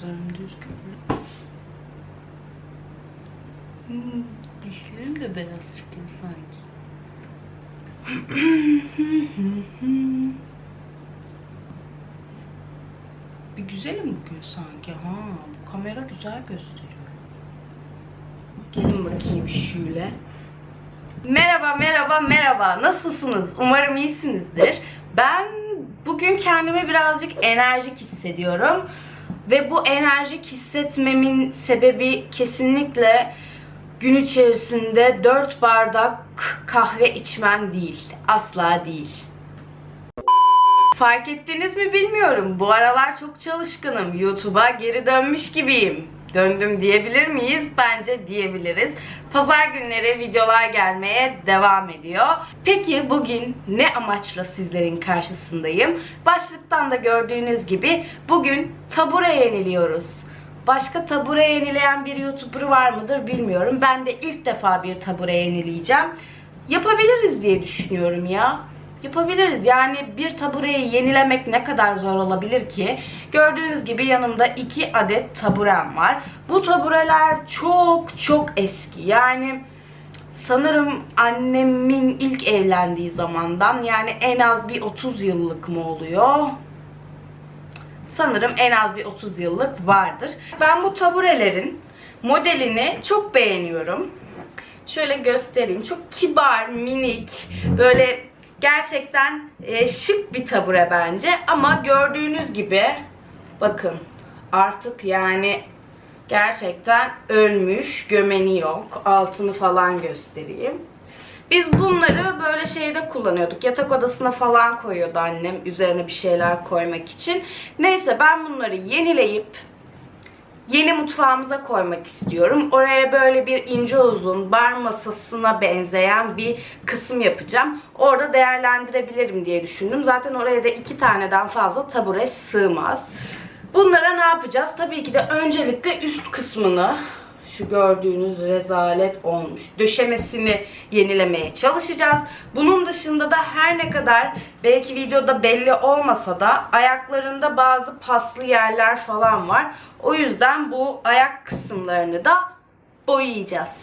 gözlerim düz görünüyor. Hmm, dişlerim de beyaz çıkıyor sanki. Bir güzelim bugün sanki. Ha, bu kamera güzel gösteriyor. Gelin bakayım şöyle. Merhaba, merhaba, merhaba. Nasılsınız? Umarım iyisinizdir. Ben bugün kendimi birazcık enerjik hissediyorum. Ve bu enerjik hissetmemin sebebi kesinlikle gün içerisinde 4 bardak kahve içmem değil. Asla değil. Fark ettiniz mi bilmiyorum. Bu aralar çok çalışkınım. YouTube'a geri dönmüş gibiyim. Döndüm diyebilir miyiz? Bence diyebiliriz. Pazar günleri videolar gelmeye devam ediyor. Peki bugün ne amaçla sizlerin karşısındayım? Başlıktan da gördüğünüz gibi bugün tabure yeniliyoruz. Başka tabure yenileyen bir YouTuber var mıdır bilmiyorum. Ben de ilk defa bir tabure yenileyeceğim. Yapabiliriz diye düşünüyorum ya. Yapabiliriz. Yani bir tabureyi yenilemek ne kadar zor olabilir ki? Gördüğünüz gibi yanımda iki adet taburem var. Bu tabureler çok çok eski. Yani sanırım annemin ilk evlendiği zamandan yani en az bir 30 yıllık mı oluyor? Sanırım en az bir 30 yıllık vardır. Ben bu taburelerin modelini çok beğeniyorum. Şöyle göstereyim. Çok kibar, minik, böyle gerçekten e, şık bir tabure bence. Ama gördüğünüz gibi bakın artık yani gerçekten ölmüş, gömeni yok. Altını falan göstereyim. Biz bunları böyle şeyde kullanıyorduk. Yatak odasına falan koyuyordu annem üzerine bir şeyler koymak için. Neyse ben bunları yenileyip yeni mutfağımıza koymak istiyorum. Oraya böyle bir ince uzun bar masasına benzeyen bir kısım yapacağım. Orada değerlendirebilirim diye düşündüm. Zaten oraya da iki taneden fazla tabure sığmaz. Bunlara ne yapacağız? Tabii ki de öncelikle üst kısmını şu gördüğünüz rezalet olmuş. Döşemesini yenilemeye çalışacağız. Bunun dışında da her ne kadar belki videoda belli olmasa da ayaklarında bazı paslı yerler falan var. O yüzden bu ayak kısımlarını da boyayacağız.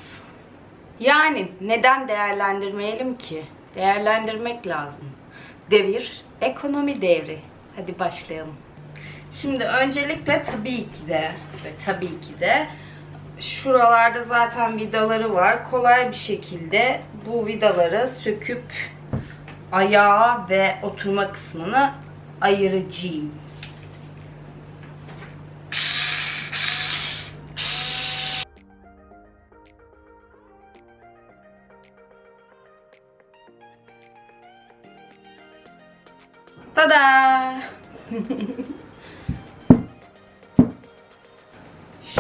Yani neden değerlendirmeyelim ki? Değerlendirmek lazım. Devir ekonomi devri. Hadi başlayalım. Şimdi öncelikle tabii ki de ve tabii ki de şuralarda zaten vidaları var. Kolay bir şekilde bu vidaları söküp ayağı ve oturma kısmını ayıracağım. Tada!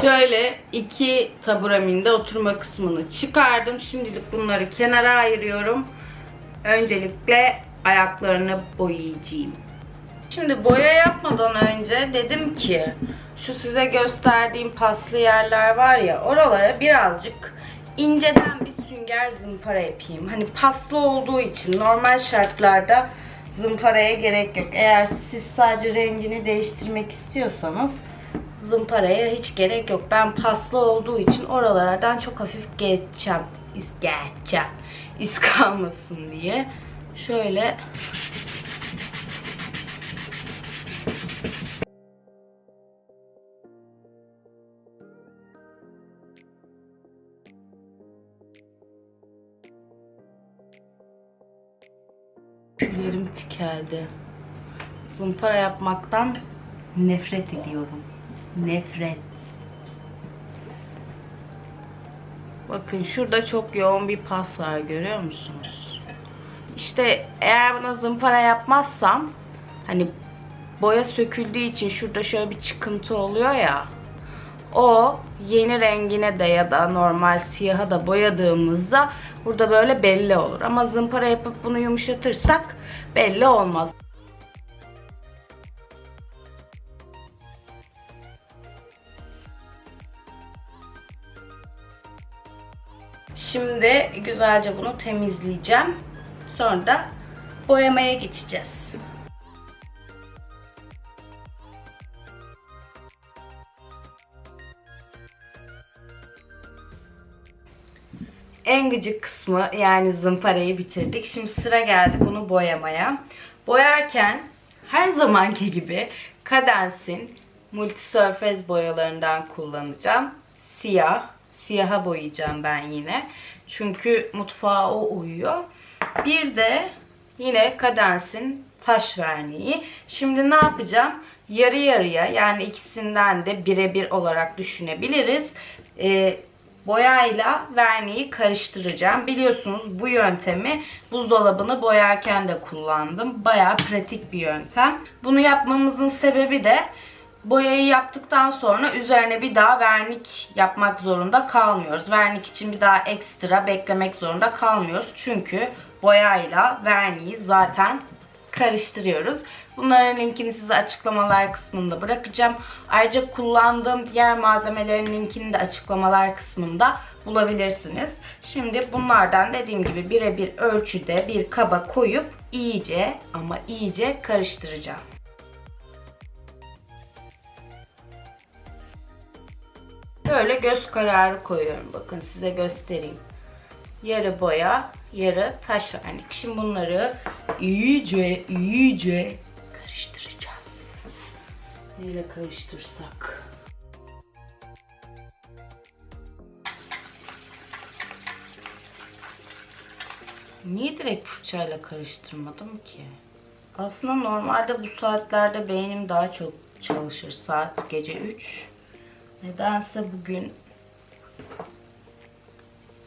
Şöyle iki taburemin de oturma kısmını çıkardım. Şimdilik bunları kenara ayırıyorum. Öncelikle ayaklarını boyayacağım. Şimdi boya yapmadan önce dedim ki şu size gösterdiğim paslı yerler var ya oralara birazcık inceden bir sünger zımpara yapayım. Hani paslı olduğu için normal şartlarda zımparaya gerek yok. Eğer siz sadece rengini değiştirmek istiyorsanız zımparaya hiç gerek yok. Ben paslı olduğu için oralardan çok hafif geçeceğim. Geçeceğim. İz kalmasın diye. Şöyle Tüylerim tikeldi. Zımpara yapmaktan nefret ediyorum. Nefret. Bakın şurada çok yoğun bir pas var görüyor musunuz? İşte eğer buna zımpara yapmazsam hani boya söküldüğü için şurada şöyle bir çıkıntı oluyor ya. O yeni rengine de ya da normal siyaha da boyadığımızda burada böyle belli olur. Ama zımpara yapıp bunu yumuşatırsak belli olmaz. Şimdi güzelce bunu temizleyeceğim. Sonra da boyamaya geçeceğiz. En gıcık kısmı yani zımparayı bitirdik. Şimdi sıra geldi bunu boyamaya. Boyarken her zamanki gibi Kadens'in multi surface boyalarından kullanacağım. Siyah, Siyaha boyayacağım ben yine. Çünkü mutfağa o uyuyor. Bir de yine Cadence'in taş verniği. Şimdi ne yapacağım? Yarı yarıya yani ikisinden de birebir olarak düşünebiliriz. Ee, boyayla verniği karıştıracağım. Biliyorsunuz bu yöntemi buzdolabını boyarken de kullandım. Bayağı pratik bir yöntem. Bunu yapmamızın sebebi de boyayı yaptıktan sonra üzerine bir daha vernik yapmak zorunda kalmıyoruz. Vernik için bir daha ekstra beklemek zorunda kalmıyoruz. Çünkü boyayla verniği zaten karıştırıyoruz. Bunların linkini size açıklamalar kısmında bırakacağım. Ayrıca kullandığım diğer malzemelerin linkini de açıklamalar kısmında bulabilirsiniz. Şimdi bunlardan dediğim gibi birebir ölçüde bir kaba koyup iyice ama iyice karıştıracağım. Böyle göz kararı koyuyorum. Bakın size göstereyim. Yarı boya, yarı taş vernik. Şimdi bunları iyice iyice karıştıracağız. Neyle karıştırsak? Niye direkt fırçayla karıştırmadım ki? Aslında normalde bu saatlerde beynim daha çok çalışır. Saat gece 3. Nedense bugün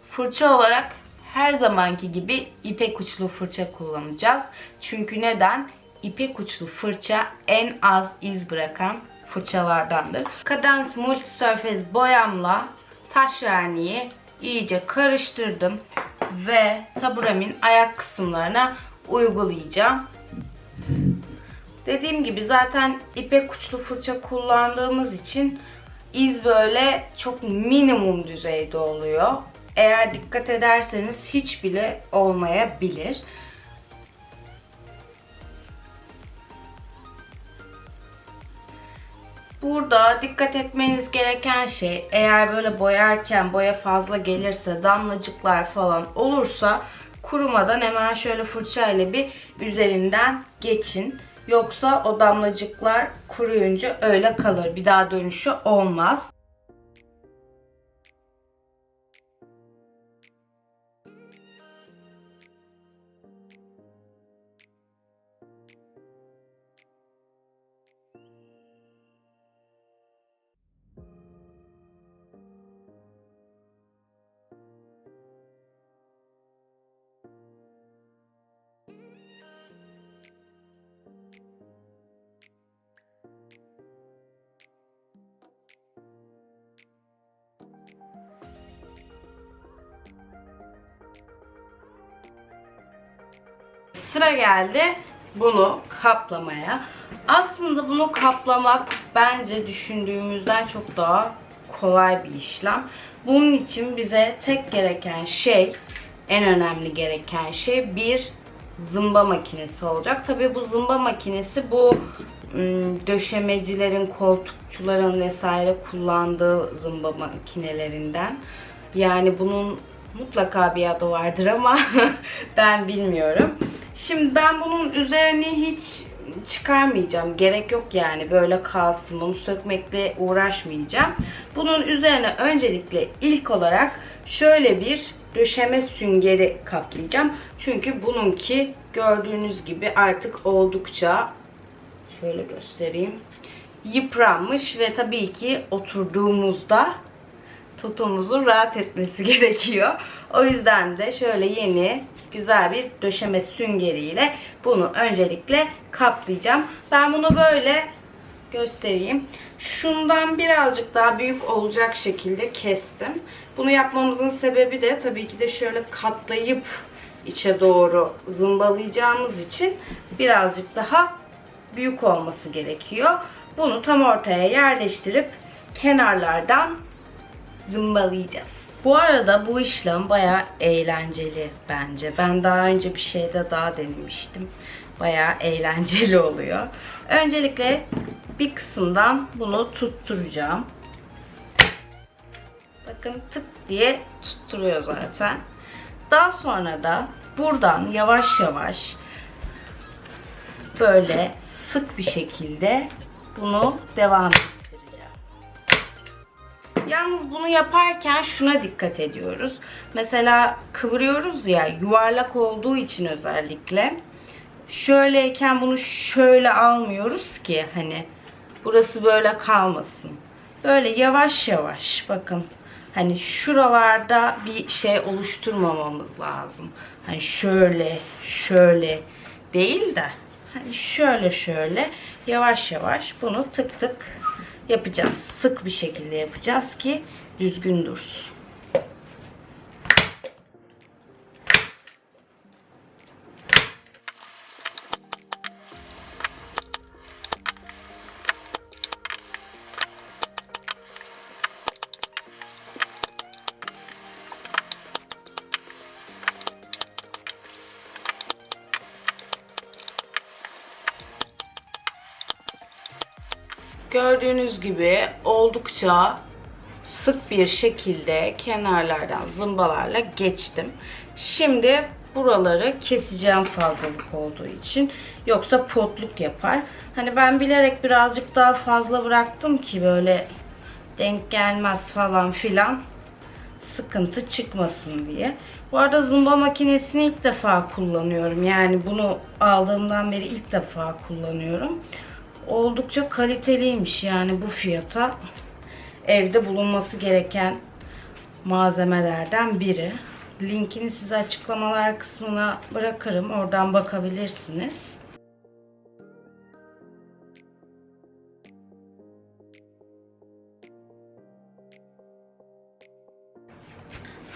fırça olarak her zamanki gibi ipek uçlu fırça kullanacağız. Çünkü neden? İpek uçlu fırça en az iz bırakan fırçalardandır. Cadence Multisurface boyamla taş verniği iyice karıştırdım ve taburemin ayak kısımlarına uygulayacağım. Dediğim gibi zaten ipek uçlu fırça kullandığımız için iz böyle çok minimum düzeyde oluyor. Eğer dikkat ederseniz hiç bile olmayabilir. Burada dikkat etmeniz gereken şey eğer böyle boyarken boya fazla gelirse damlacıklar falan olursa kurumadan hemen şöyle fırça ile bir üzerinden geçin. Yoksa o damlacıklar kuruyunca öyle kalır. Bir daha dönüşü olmaz. Sıra geldi bunu kaplamaya. Aslında bunu kaplamak bence düşündüğümüzden çok daha kolay bir işlem. Bunun için bize tek gereken şey, en önemli gereken şey bir zımba makinesi olacak. Tabii bu zımba makinesi bu ım, döşemecilerin, koltukçuların vesaire kullandığı zımba makinelerinden. Yani bunun mutlaka bir adı vardır ama ben bilmiyorum. Şimdi ben bunun üzerini hiç çıkarmayacağım. Gerek yok yani böyle kalsın. Bunu sökmekle uğraşmayacağım. Bunun üzerine öncelikle ilk olarak şöyle bir döşeme süngeri kaplayacağım. Çünkü bununki gördüğünüz gibi artık oldukça şöyle göstereyim. Yıpranmış ve tabii ki oturduğumuzda tutumumuzun rahat etmesi gerekiyor. O yüzden de şöyle yeni güzel bir döşeme süngeriyle bunu öncelikle kaplayacağım. Ben bunu böyle göstereyim. Şundan birazcık daha büyük olacak şekilde kestim. Bunu yapmamızın sebebi de tabii ki de şöyle katlayıp içe doğru zımbalayacağımız için birazcık daha büyük olması gerekiyor. Bunu tam ortaya yerleştirip kenarlardan zımbalayacağız. Bu arada bu işlem bayağı eğlenceli bence. Ben daha önce bir şeyde daha denemiştim. Bayağı eğlenceli oluyor. Öncelikle bir kısımdan bunu tutturacağım. Bakın tık diye tutturuyor zaten. Daha sonra da buradan yavaş yavaş böyle sık bir şekilde bunu devam. Yalnız bunu yaparken şuna dikkat ediyoruz. Mesela kıvırıyoruz ya yuvarlak olduğu için özellikle şöyleyken bunu şöyle almıyoruz ki hani burası böyle kalmasın. Böyle yavaş yavaş bakın hani şuralarda bir şey oluşturmamamız lazım. Hani şöyle şöyle değil de hani şöyle şöyle yavaş yavaş bunu tık tık yapacağız. Sık bir şekilde yapacağız ki düzgün dursun. Gördüğünüz gibi oldukça sık bir şekilde kenarlardan zımbalarla geçtim. Şimdi buraları keseceğim fazlalık olduğu için. Yoksa potluk yapar. Hani ben bilerek birazcık daha fazla bıraktım ki böyle denk gelmez falan filan sıkıntı çıkmasın diye. Bu arada zımba makinesini ilk defa kullanıyorum. Yani bunu aldığımdan beri ilk defa kullanıyorum. Oldukça kaliteliymiş yani bu fiyata evde bulunması gereken malzemelerden biri. Linkini size açıklamalar kısmına bırakırım. Oradan bakabilirsiniz.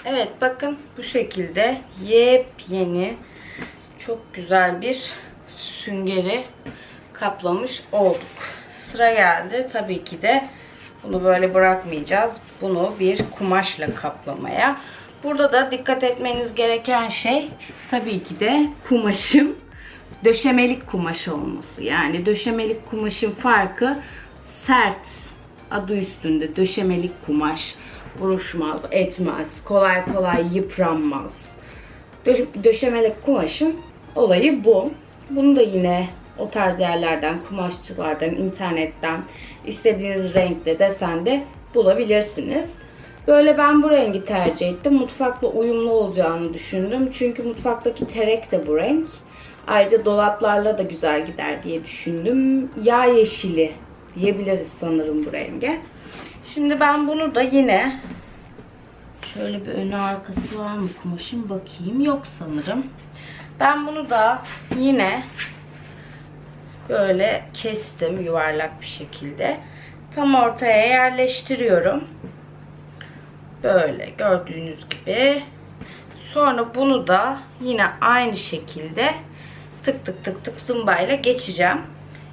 Evet bakın bu şekilde yepyeni çok güzel bir süngeri kaplamış olduk. Sıra geldi tabii ki de bunu böyle bırakmayacağız. Bunu bir kumaşla kaplamaya. Burada da dikkat etmeniz gereken şey tabii ki de kumaşın döşemelik kumaş olması. Yani döşemelik kumaşın farkı sert adı üstünde döşemelik kumaş buruşmaz, etmez, kolay kolay yıpranmaz. Dö- döşemelik kumaşın olayı bu. Bunu da yine o tarz yerlerden, kumaşçılardan, internetten istediğiniz renkte, desende bulabilirsiniz. Böyle ben bu rengi tercih ettim. Mutfakla uyumlu olacağını düşündüm. Çünkü mutfaktaki terek de bu renk. Ayrıca dolaplarla da güzel gider diye düşündüm. Yağ yeşili diyebiliriz sanırım bu renge. Şimdi ben bunu da yine şöyle bir önü arkası var mı kumaşın bakayım. Yok sanırım. Ben bunu da yine böyle kestim yuvarlak bir şekilde. Tam ortaya yerleştiriyorum. Böyle gördüğünüz gibi. Sonra bunu da yine aynı şekilde tık tık tık tık zımbayla geçeceğim.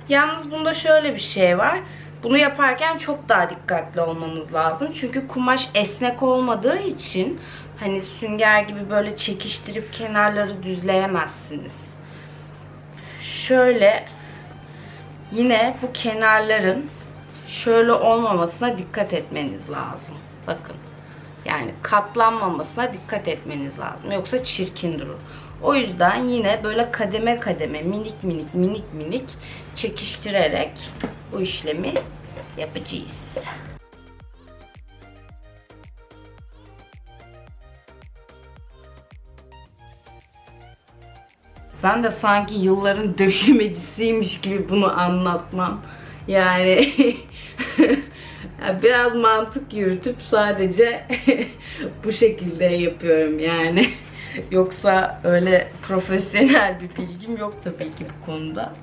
Yalnız bunda şöyle bir şey var. Bunu yaparken çok daha dikkatli olmanız lazım. Çünkü kumaş esnek olmadığı için hani sünger gibi böyle çekiştirip kenarları düzleyemezsiniz. Şöyle yine bu kenarların şöyle olmamasına dikkat etmeniz lazım. Bakın. Yani katlanmamasına dikkat etmeniz lazım. Yoksa çirkin durur. O yüzden yine böyle kademe kademe minik minik minik minik çekiştirerek bu işlemi yapacağız. Ben de sanki yılların döşemecisiymiş gibi bunu anlatmam. Yani biraz mantık yürütüp sadece bu şekilde yapıyorum yani. Yoksa öyle profesyonel bir bilgim yok tabii ki bu konuda.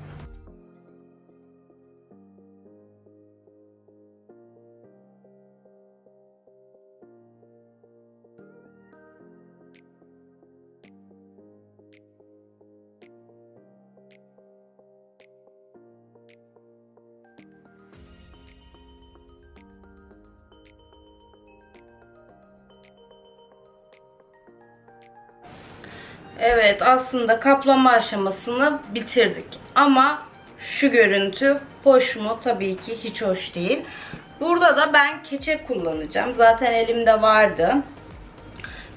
Evet aslında kaplama aşamasını bitirdik. Ama şu görüntü hoş mu? Tabii ki hiç hoş değil. Burada da ben keçe kullanacağım. Zaten elimde vardı.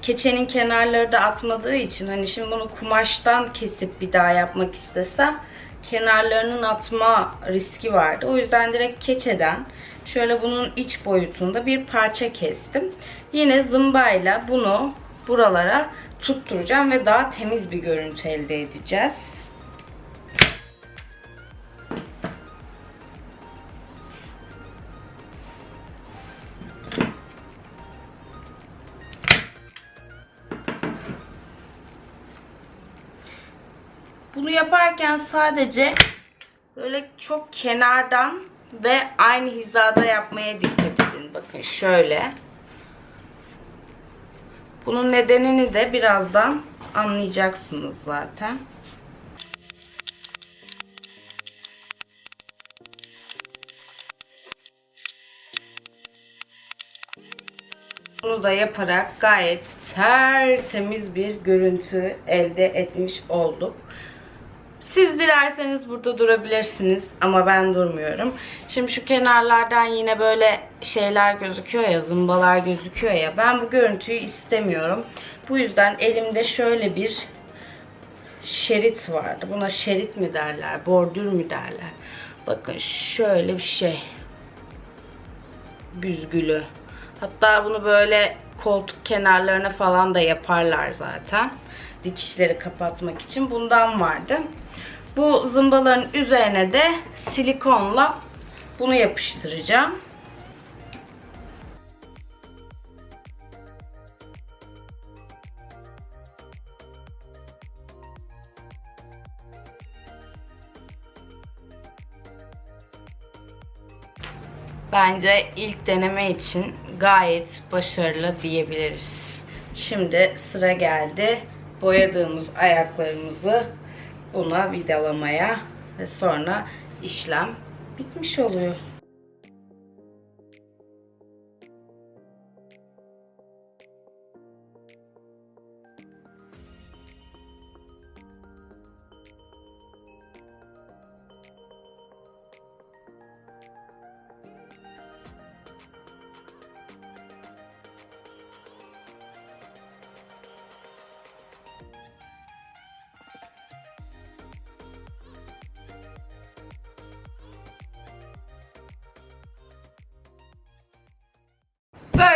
keçenin kenarları da atmadığı için hani şimdi bunu kumaştan kesip bir daha yapmak istesem kenarlarının atma riski vardı. O yüzden direkt keçeden şöyle bunun iç boyutunda bir parça kestim. Yine zımbayla bunu buralara tutturacağım ve daha temiz bir görüntü elde edeceğiz. Bunu yaparken sadece böyle çok kenardan ve aynı hizada yapmaya dikkat edin. Bakın şöyle. Bunun nedenini de birazdan anlayacaksınız zaten. Bunu da yaparak gayet tertemiz bir görüntü elde etmiş olduk. Siz dilerseniz burada durabilirsiniz ama ben durmuyorum. Şimdi şu kenarlardan yine böyle şeyler gözüküyor ya, zımbalar gözüküyor ya. Ben bu görüntüyü istemiyorum. Bu yüzden elimde şöyle bir şerit vardı. Buna şerit mi derler, bordür mü derler. Bakın şöyle bir şey. Büzgülü. Hatta bunu böyle koltuk kenarlarına falan da yaparlar zaten. Dikişleri kapatmak için bundan vardı. Bu zımbaların üzerine de silikonla bunu yapıştıracağım. Bence ilk deneme için gayet başarılı diyebiliriz. Şimdi sıra geldi boyadığımız ayaklarımızı buna vidalamaya ve sonra işlem bitmiş oluyor.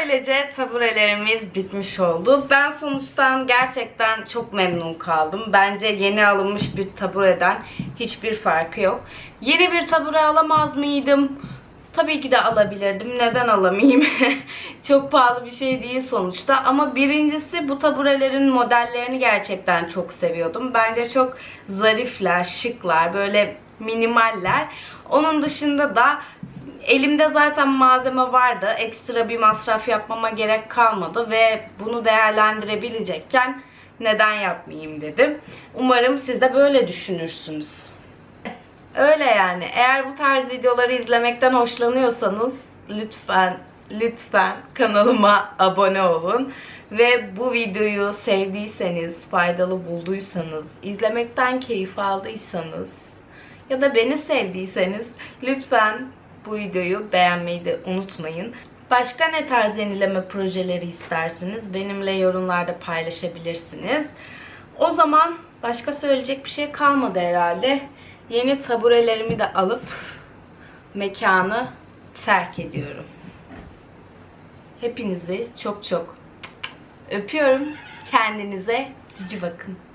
Böylece taburelerimiz bitmiş oldu. Ben sonuçtan gerçekten çok memnun kaldım. Bence yeni alınmış bir tabureden hiçbir farkı yok. Yeni bir tabure alamaz mıydım? Tabii ki de alabilirdim. Neden alamayayım? çok pahalı bir şey değil sonuçta. Ama birincisi bu taburelerin modellerini gerçekten çok seviyordum. Bence çok zarifler, şıklar, böyle minimaller. Onun dışında da Elimde zaten malzeme vardı. Ekstra bir masraf yapmama gerek kalmadı ve bunu değerlendirebilecekken neden yapmayayım dedim. Umarım siz de böyle düşünürsünüz. Öyle yani. Eğer bu tarz videoları izlemekten hoşlanıyorsanız lütfen lütfen kanalıma abone olun. Ve bu videoyu sevdiyseniz, faydalı bulduysanız, izlemekten keyif aldıysanız ya da beni sevdiyseniz lütfen bu videoyu beğenmeyi de unutmayın. Başka ne tarz yenileme projeleri istersiniz? Benimle yorumlarda paylaşabilirsiniz. O zaman başka söyleyecek bir şey kalmadı herhalde. Yeni taburelerimi de alıp mekanı terk ediyorum. Hepinizi çok çok öpüyorum. Kendinize cici bakın.